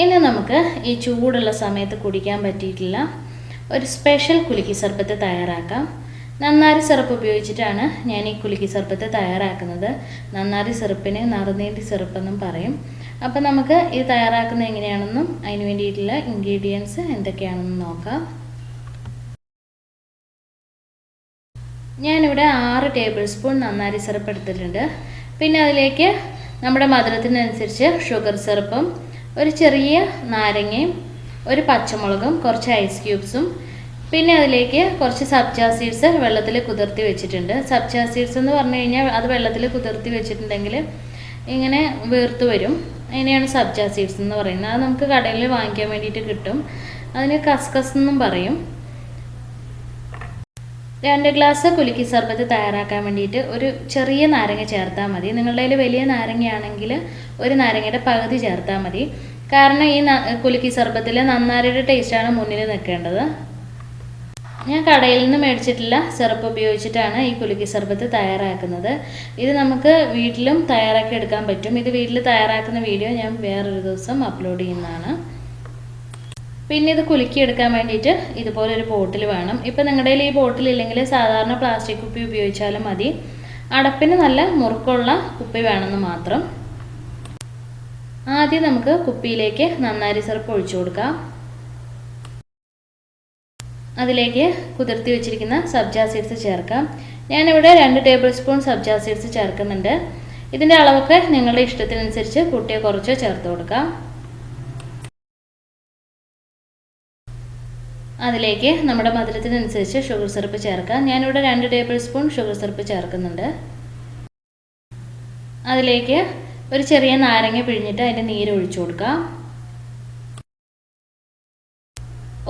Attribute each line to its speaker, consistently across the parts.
Speaker 1: ഇനി നമുക്ക് ഈ ചൂടുള്ള സമയത്ത് കുടിക്കാൻ പറ്റിയിട്ടില്ല ഒരു സ്പെഷ്യൽ കുലുക്കി സർബത്ത് തയ്യാറാക്കാം. നന്നാരി സിറപ്പ് ഉപയോഗിച്ചിട്ടാണ് ഞാൻ ഈ കുലുക്കി സർബത്ത് തയ്യാറാക്കുന്നത്. നന്നാരി സിറപ്പിന് നറുനീണ്ടി സിറപ്പെന്നും പറയും. അപ്പം നമുക്ക് ഇത് തയ്യാറാക്കുന്നത് എങ്ങനെയാണെന്നും അതിന് വേണ്ടിയിട്ടുള്ള ഇൻഗ്രീഡിയൻസ് എന്തൊക്കെയാണെന്നും നോക്കാം. ഞാനിവിടെ ആറ് ടേബിൾ സ്പൂൺ നന്നാരി സിറപ്പ് എടുത്തിട്ടുണ്ട്. പിന്നെ അതിലേക്ക് നമ്മുടെ മധുരത്തിനനുസരിച്ച് ഷുഗർ സിറപ്പും ഒരു ചെറിയ നാരങ്ങയും ഒരു പച്ചമുളകും കുറച്ച് ഐസ് ക്യൂബ്സും പിന്നെ അതിലേക്ക് കുറച്ച് സബ്ജാ സീഡ്സ് വെള്ളത്തിൽ കുതിർത്തി വെച്ചിട്ടുണ്ട്. സബ്ജാ സീഡ്സ് എന്ന് പറഞ്ഞു കഴിഞ്ഞാൽ അത് വെള്ളത്തിൽ കുതിർത്തി വെച്ചിട്ടുണ്ടെങ്കിൽ ഇങ്ങനെ വീർത്ത് വരും. അതിനെയാണ് സബ്ജാ സീഡ്സ് എന്ന് പറയുന്നത്. അത് നമുക്ക് കടയിൽ വാങ്ങിക്കാൻ വേണ്ടിയിട്ട് കിട്ടും. അതിന് കസ്കസ് എന്നും പറയും. രണ്ട് ഗ്ലാസ് കുലുക്കി സർബത്ത് തയ്യാറാക്കാൻ വേണ്ടിയിട്ട് ഒരു ചെറിയ നാരങ്ങ ചേർത്താൽ മതി. നിങ്ങളുടെ കയ്യിൽ വലിയ നാരങ്ങയാണെങ്കിൽ ഒരു നാരങ്ങയുടെ പകുതി ചേർത്താൽ മതി. കാരണം ഈ കുലുക്കി സർബത്തിൽ നന്നാരിയുടെ ടേസ്റ്റാണ് മുന്നിൽ നിൽക്കേണ്ടത്. ഞാൻ കടയിൽ നിന്ന് മേടിച്ചിട്ടില്ല സിറപ്പ് ഉപയോഗിച്ചിട്ടാണ് ഈ കുലുക്കി സർബത്ത് തയ്യാറാക്കുന്നത്. ഇത് നമുക്ക് വീട്ടിലും തയ്യാറാക്കി എടുക്കാൻ പറ്റും. ഇത് വീട്ടിൽ തയ്യാറാക്കുന്ന വീഡിയോ ഞാൻ വേറൊരു ദിവസം അപ്ലോഡ് ചെയ്യുന്നതാണ്. പിന്നെ ഇത് കുലുക്കിയെടുക്കാൻ വേണ്ടിയിട്ട് ഇതുപോലെ ഒരു ബോട്ടിൽ വേണം. ഇപ്പം നിങ്ങളുടെ കയ്യിൽ ഈ ബോട്ടിൽ ഇല്ലെങ്കിൽ സാധാരണ പ്ലാസ്റ്റിക് കുപ്പി ഉപയോഗിച്ചാലും മതി. അടപ്പിന് നല്ല മുറുക്കുള്ള കുപ്പി വേണമെന്ന് മാത്രം. ആദ്യം നമുക്ക് കുപ്പിയിലേക്ക് നന്നാരി സിറപ്പ് ഒഴിച്ചു കൊടുക്കാം. അതിലേക്ക് കുതിർത്തി വെച്ചിരിക്കുന്ന സബ്ജാ സീഡ്സ് ചേർക്കാം. ഞാനിവിടെ രണ്ട് ടേബിൾ സ്പൂൺ സബ്ജാ സീഡ്സ് ചേർക്കുന്നുണ്ട്. ഇതിന്റെ അളവൊക്കെ നിങ്ങളുടെ ഇഷ്ടത്തിനനുസരിച്ച് കുട്ടിയെ കുറച്ചോ ചേർത്ത് കൊടുക്കാം. അതിലേക്ക് നമ്മുടെ മധുരത്തിനനുസരിച്ച് ഷുഗർ സിറപ്പ് ചേർക്കാം. ഞാനിവിടെ രണ്ട് ടേബിൾ സ്പൂൺ ഷുഗർ സിറപ്പ് ചേർക്കുന്നുണ്ട്. അതിലേക്ക് ഒരു ചെറിയ നാരങ്ങ പിഴിഞ്ഞിട്ട് അതിന്റെ നീര് ഒഴിച്ചു കൊടുക്കാം.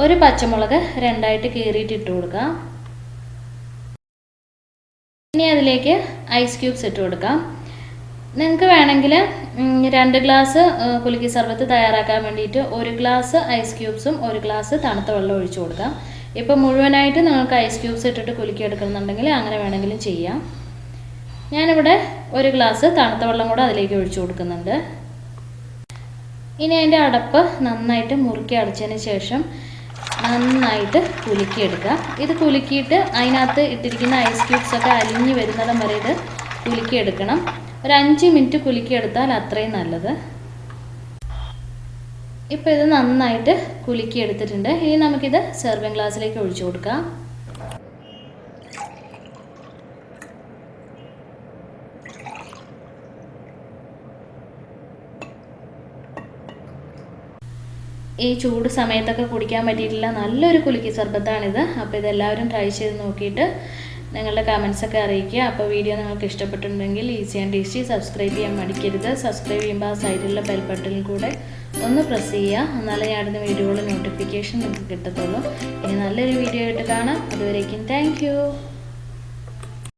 Speaker 1: ഒരു പച്ചമുളക് രണ്ടായിട്ട് കീറിയിട്ട് ഇട്ട് കൊടുക്കാം. ഇനി അതിലേക്ക് ഐസ് ക്യൂബ്സ് ഇട്ട് കൊടുക്കാം. നിങ്ങൾക്ക് വേണമെങ്കിൽ രണ്ട് ഗ്ലാസ് കുലുക്കി സർബത്ത് തയ്യാറാക്കാൻ വേണ്ടിയിട്ട് ഒരു ഗ്ലാസ് ഐസ് ക്യൂബ്സും ഒരു ഗ്ലാസ് തണുത്ത വെള്ളം ഒഴിച്ചു കൊടുക്കാം. ഇപ്പോൾ മുഴുവനായിട്ട് നിങ്ങൾക്ക് ഐസ് ക്യൂബ്സ് ഇട്ടിട്ട് കുലുക്കി എടുക്കുന്നുണ്ടെങ്കിൽ അങ്ങനെ വേണമെങ്കിലും ചെയ്യാം. ഞാനിവിടെ ഒരു ഗ്ലാസ് തണുത്ത വെള്ളം കൂടെ അതിലേക്ക് ഒഴിച്ചു കൊടുക്കുന്നുണ്ട്. ഇനി അതിന്റെ അടപ്പ് നന്നായിട്ട് മുറുക്കി അടച്ചതിന് ശേഷം നന്നായിട്ട് കുലുക്കിയെടുക്കുക ഇത് കുലുക്കിയിട്ട് അതിനകത്ത് ഇട്ടിരിക്കുന്ന ഐസ് ക്യൂബ്സൊക്കെ അലിഞ്ഞ് വരുന്നിടം വരെ ഇത് കുലുക്കിയെടുക്കണം ഒരു അഞ്ച് മിനിറ്റ് കുലുക്കിയെടുത്താൽ അത്രയും നല്ലത്. ഇപ്പോൾ ഇത് നന്നായിട്ട് കുലുക്കിയെടുത്തിട്ടുണ്ട്. ഇനി നമുക്കിത് സെർവിങ് ഗ്ലാസ്സിലേക്ക് ഒഴിച്ചു കൊടുക്കാം. ഈ ചൂട് സമയത്തൊക്കെ കുടിക്കാൻ പറ്റിയിട്ടില്ല. നല്ലൊരു കുലുക്കി സർബത്താണിത്. അപ്പോൾ ഇതെല്ലാവരും ട്രൈ ചെയ്ത് നോക്കിയിട്ട് നിങ്ങളുടെ കമൻസൊക്കെ അറിയിക്കുക. അപ്പോൾ വീഡിയോ നിങ്ങൾക്ക് ഇഷ്ടപ്പെട്ടിട്ടുണ്ടെങ്കിൽ ഈസി ആൻഡ് ഈസി സബ്സ്ക്രൈബ് ചെയ്യാൻ മടിക്കരുത്. സബ്സ്ക്രൈബ് ചെയ്യുമ്പോൾ ആ സൈഡിലുള്ള ബെൽ ബട്ടണിൽ കൂടെ ഒന്ന് പ്രസ് ചെയ്യുക. എന്നാലേ ഞാൻ അടുത്ത വീഡിയോയുടെ നോട്ടിഫിക്കേഷൻ നിങ്ങൾക്ക് കിട്ടത്തുള്ളൂ. ഇനി നല്ലൊരു വീഡിയോ ആയിട്ട് കാണാം. അതുവരേക്കും താങ്ക്